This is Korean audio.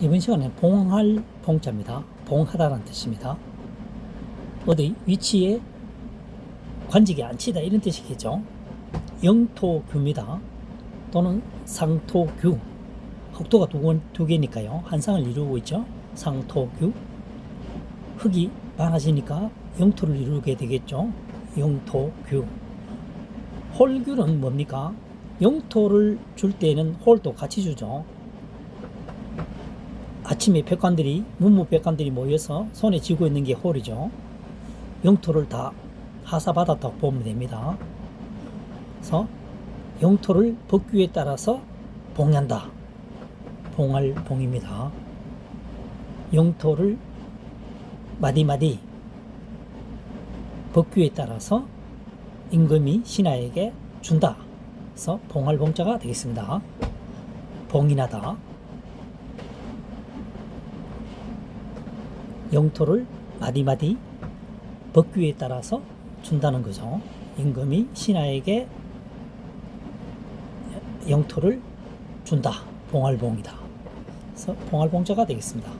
이번 시간에 봉할 봉자입니다. 봉하다라는 뜻입니다. 어디 위치에 관직에 앉히다 이런 뜻이겠죠. 영토규입니다. 또는 상토규. 흑도가 두, 권- 두 개니까요. 한 상을 이루고 있죠. 상토규. 흙이 많아지니까 영토를 이루게 되겠죠. 영토규. 홀규는 뭡니까? 영토를 줄 때는 홀도 같이 주죠. 아침에 백관들이 문무 백관들이 모여서 손에 쥐고 있는 게 홀이죠. 영토를 다 하사받았다고 보면 됩니다. 그래서 영토를 법규에 따라서 봉한다. 봉할 봉입니다. 영토를 마디마디 법규에 따라서 임금이 신하에게 준다. 그래서 봉할 봉자가 되겠습니다. 봉인하다. 영토를 마디마디 법규에 따라서 준다는 거죠. 임금이 신하에게 영토를 준다. 봉할봉이다. 그래서 봉할봉자가 되겠습니다.